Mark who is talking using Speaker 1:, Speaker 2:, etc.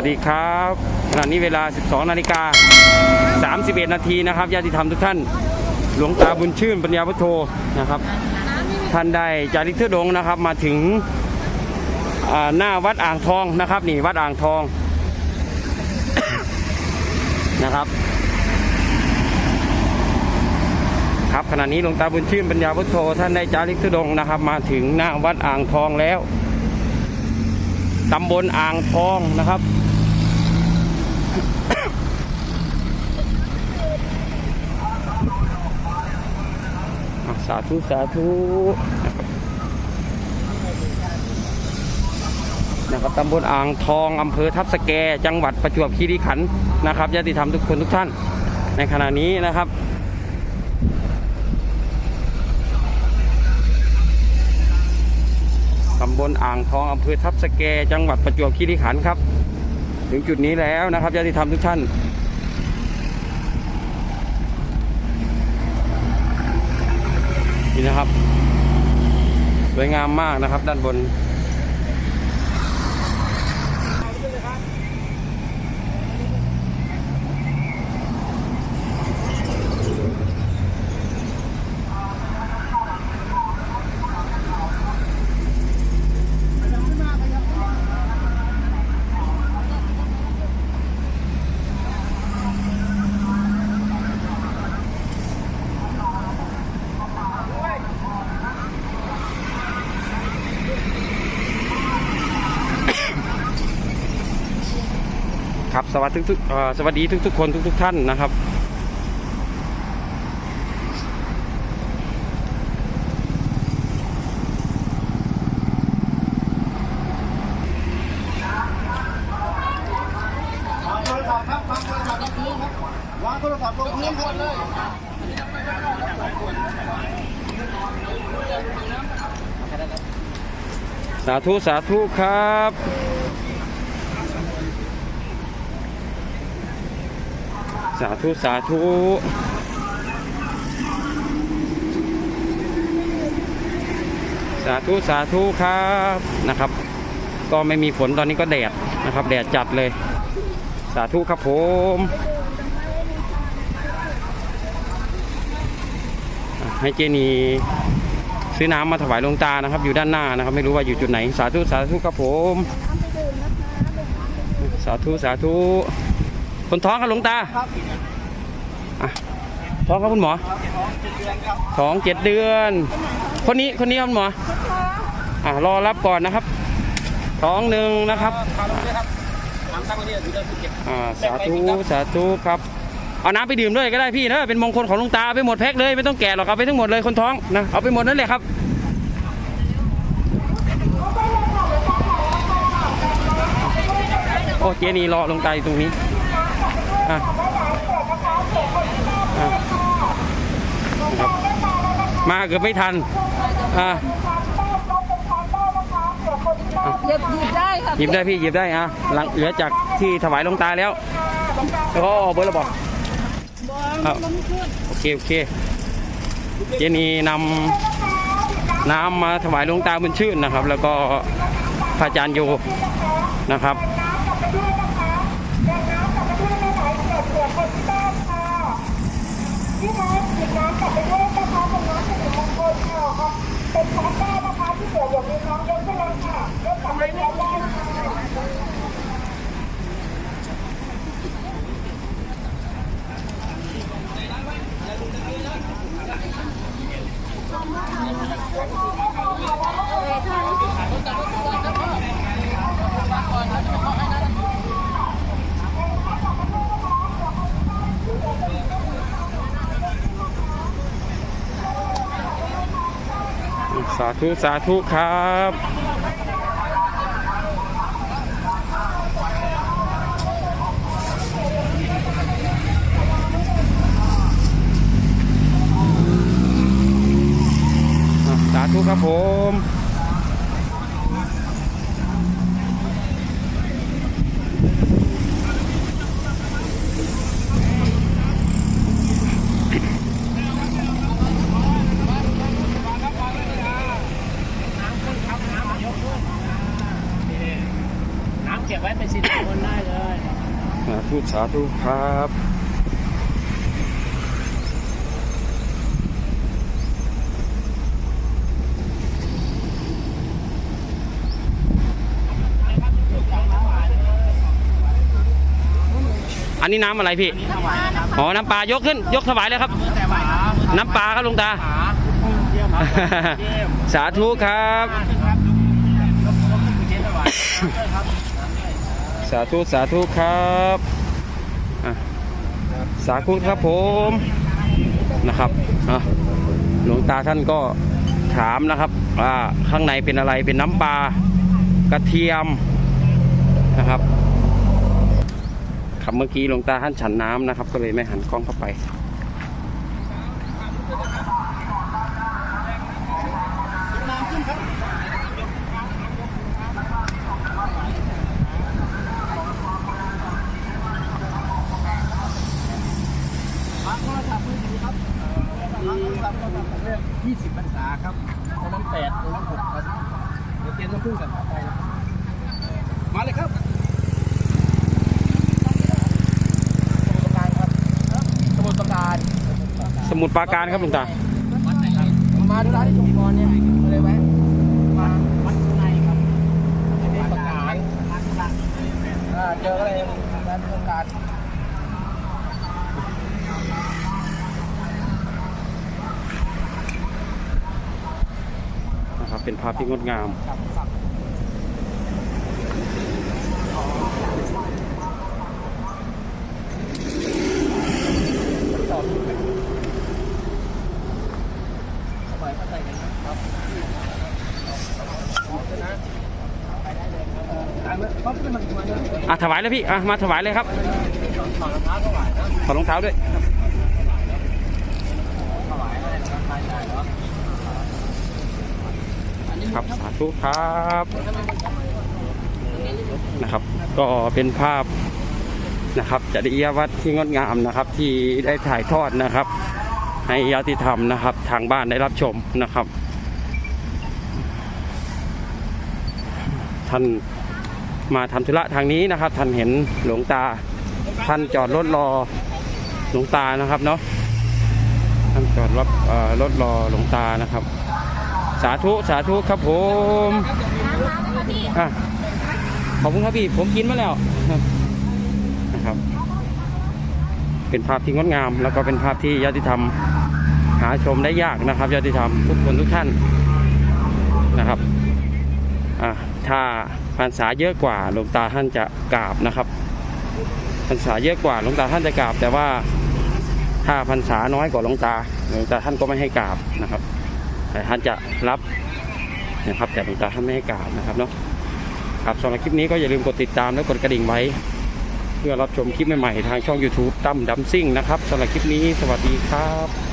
Speaker 1: วัสดีครับขณะนี้เวลา 12 นาฬิกา 31 นาทีนะครับญาติธรรมทุกท่าน หลวงตาบุญชื่นปัญญาพุทโธนะครับ ท่านได้จาริกเทือดงนะครับ มาถึงหน้าวัดอ่างทองนะครับ นี่วัดอ่างทองนะครับ ครับขณะนี้หลวงตาบุญชื่นปัญญาพุทโธท่านได้จาริกเทือดงนะครับ มาถึงหน้าวัดอ่างทองแล้วตำบลอ่างทองนะครับ อะสา ธุสาธุนะครับตำบลอ่างทองอำเภอทับสแก จังหวัดประจวบคีรีขันธ์นะครับญาติธรรมทุกคนทุกท่าน ในขณะนี้นะครับตำบลอ่างทองอำเภอทับสแก จังหวัดประจวบคีรีขันธ์ครับ ถึงจุดนี้แล้วนะครับญาติธรรมทุกท่าน นี่นะครับ สวยงามมากนะครับ ด้านบน สวัสดีทุกๆสวัสดีทุกๆคนทุกๆท่านนะครับ
Speaker 2: วางโทรศัพท์วางโทรศัพท์ลงพื้นครับ วางโทรศัพท์ลงพื้นครับเลย
Speaker 1: สาธุสาธุครับ สาธุ สาธุ สาธุ สาธุครับนะครับ ก็ไม่มีฝนตอนนี้ก็แดดนะครับ แดดจัดเลย สาธุครับผมให้เจนีซื้อน้ำมาถวายหลวงตานะครับ อยู่ด้านหน้านะครับ ไม่รู้ว่าอยู่จุดไหน สาธุสาธุครับผม สาธุสาธุคนท้องครับหลวงตา
Speaker 2: ครับ
Speaker 1: อะท้องครับคุณหมอ
Speaker 2: ท้องเจ็ดเดือน ค
Speaker 1: นนี้คนนี้ครับคุณหมออะรอรับก่อนนะครับท้องหนึ่งนะครับ
Speaker 2: อ่า
Speaker 1: สาธุสาธุครับเอาน้ำไปดื่มด้วยก็ได้พี่นะเป็นมงคลของลวงตาไปหมดแพ็คเลยไม่ต้องแกะหรอกเอาไปทั้งหมดเลยคนท้องนะเอาไปหมดนั่นแหละครับโอ้เจนี่รอลวงตาอยู่ตรงนี้อะอะ ครับ มาเกือบไม่ทันอะ
Speaker 3: หยิบหยิบได้ค่ะ
Speaker 1: หยิบได้พี่หยิบได้อะหลังเหลือจากที่ถวายหลวงตาแล้วแล้วก็เอาเบอร์ระบอกครับโอเคโอเคเจนีนำน้ำมาถวายหลวงตาบุญชื่นนะครับ แล้วก็พระอาจารย์โยนะครับ
Speaker 4: ที่น้ำหยิบ น้ำกลับไปด้วยนะคะเป็นน้ำสิริมงคลค่ะเป็นแพระได้นะคะที่เหลืออย่ามีน้องยกขึ้นเลยค่ะยกกลับไปแล้วได้ค่ะ
Speaker 1: สา ธุสาธุครับสาธุครับผม
Speaker 2: เก็บไว้เป็นสิริมงคลได้เลย
Speaker 1: ธุสาธุครับอันนี้น้ำอะไรพี่อ๋อ น้ำปลายกขึ้น ยกถวายเลยครับน้ำปลาครับหลุงตาสาธุครับ สาธุสาธุครับอะสาธุครับผมนะครับอะหลวงตาท่านก็ถามนะครับว่าข้างในเป็นอะไรเป็นน้ำปลากระเทียมนะครับครับเมื่อกี้หลวงตาท่านฉันน้ำนะครับ ก็เลยไม่หันกล้องเข้าไป
Speaker 2: ยี่สิบพรรษาครับตอนนั้นแปดตอนนั้นหกครับเดี๋ยวเตรียมน้ำผึ้งกันไปนะมาเลยครับสมุทรปราการ
Speaker 1: สมุดปราการครับหลวงตา
Speaker 2: มาดูร้านที่ชุมพรเนี่ยมาเลยไหมมาวัดในครับสมุทรปราการอ่าเจออะไรร้านปราการ
Speaker 1: นะครับ เป็นภาพที่งดงาม
Speaker 2: สมัยพระไตรกันนะครับตามมาปั๊บจะมาถึงวันนี้
Speaker 1: อะถวายเลยพี่ อะมาถวายเลยครับ
Speaker 2: ถอดรองเท้าถวายนะ
Speaker 1: ถอดรองเท้าด้วย
Speaker 2: ถวายอะไรนะครับทายได้เหรอ
Speaker 1: ครับ สาธุครับนะครับ ก็เป็นภาพนะครับจริยวัตรที่งดงามนะครับ ที่ได้ถ่ายทอดนะครับ ให้ญาติธรรมนะครับ ทางบ้านได้รับชมนะครับ ท่านมาทำธุระทางนี้นะครับ ท่านเห็นหลวงตา ท่านจอดรถรอหลวงตานะครับเนาะท่านจอดรถเอ่อรถรอหลวงตานะครับ สาธุสาธุครับผมอะขอบคุณครับพี่ผมกินมาแล้วนะครับ เป็นภาพที่งดงาม แล้วก็เป็นภาพที่ญาติธรรม หาชมได้ยากนะครับญาติธรรมทุกคนทุกท่านนะครับอะถ้าพรรษาเยอะกว่าหลวงตาท่านจะกราบนะครับพรรษาเยอะกว่าหลวงตาท่านจะกราบ แต่ว่าถ้าพรรษาน้อยกว่าหลวงตาหลวงตาท่านก็ไม่ให้กราบนะครับ แต่ท่านจะรับนะครับแต่หลวงตาท่านไม่ให้กราบนะครับเนาะครับสำหรับคลิปนี้ก็อย่าลืมกดติดตามและกดกระดิ่งไว้ เพื่อรับชมคลิปใหม่ๆทางช่อง YouTube ตั้มดัมซิ่งนะครับสำหรับคลิปนี้สวัสดีครับ